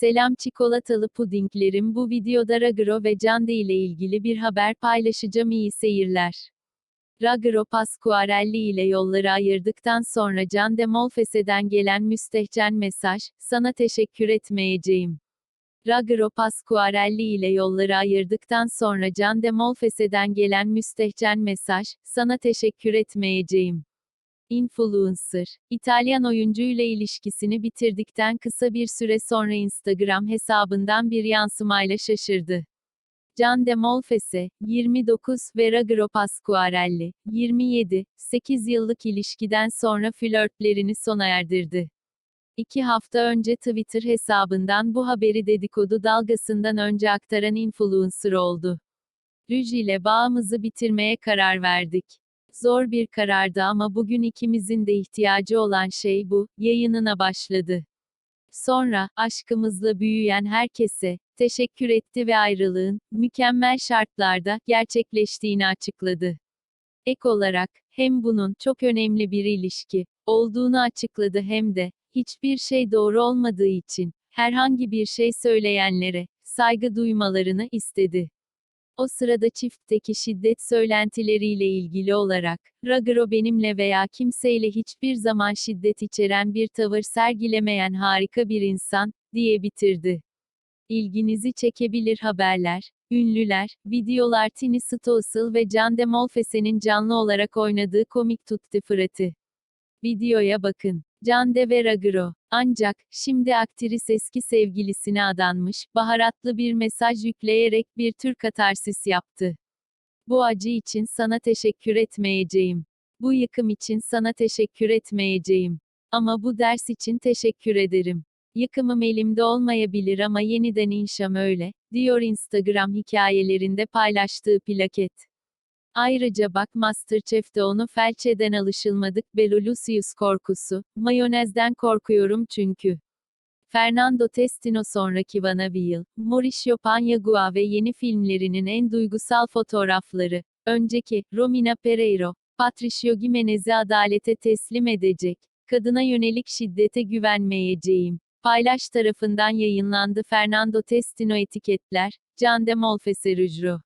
Selam çikolatalı pudinglerim bu videoda Ragro ve Cande ile ilgili bir haber paylaşacağım iyi seyirler. Ragro Pasquarelli ile yolları ayırdıktan sonra Cande Molfese'den gelen müstehcen mesaj, sana teşekkür etmeyeceğim. Ragro Pasquarelli ile yolları ayırdıktan sonra Cande Molfese'den gelen müstehcen mesaj, sana teşekkür etmeyeceğim. Influencer, İtalyan oyuncuyla ilişkisini bitirdikten kısa bir süre sonra Instagram hesabından bir yansımayla şaşırdı. Can de Molfese, 29 ve Ragro Pasquarelli, 27, 8 yıllık ilişkiden sonra flörtlerini sona erdirdi. İki hafta önce Twitter hesabından bu haberi dedikodu dalgasından önce aktaran influencer oldu. Rüj ile bağımızı bitirmeye karar verdik. Zor bir karardı ama bugün ikimizin de ihtiyacı olan şey bu, yayınına başladı. Sonra, aşkımızla büyüyen herkese, teşekkür etti ve ayrılığın, mükemmel şartlarda, gerçekleştiğini açıkladı. Ek olarak, hem bunun, çok önemli bir ilişki, olduğunu açıkladı hem de, hiçbir şey doğru olmadığı için, herhangi bir şey söyleyenlere, saygı duymalarını istedi. O sırada çiftteki şiddet söylentileriyle ilgili olarak, Ragro benimle veya kimseyle hiçbir zaman şiddet içeren bir tavır sergilemeyen harika bir insan, diye bitirdi. İlginizi çekebilir haberler, ünlüler, videolar Tini Stoessel ve Can Demolfese'nin canlı olarak oynadığı komik Tutti Frutti. Videoya bakın. Cande ve Ragro. Ancak, şimdi aktris eski sevgilisine adanmış, baharatlı bir mesaj yükleyerek bir tür katarsis yaptı. Bu acı için sana teşekkür etmeyeceğim. Bu yıkım için sana teşekkür etmeyeceğim. Ama bu ders için teşekkür ederim. Yıkımım elimde olmayabilir ama yeniden inşam öyle, diyor Instagram hikayelerinde paylaştığı plaket. Ayrıca bak Masterchef'te onu felç eden alışılmadık Belulusius korkusu, mayonezden korkuyorum çünkü. Fernando Testino sonraki Vanaville, Mauricio Paniagua ve yeni filmlerinin en duygusal fotoğrafları, önceki, Romina Pereiro, Patricio Gimenez'i adalete teslim edecek, kadına yönelik şiddete güvenmeyeceğim. Paylaş tarafından yayınlandı Fernando Testino etiketler, Can de Molfese Rujro.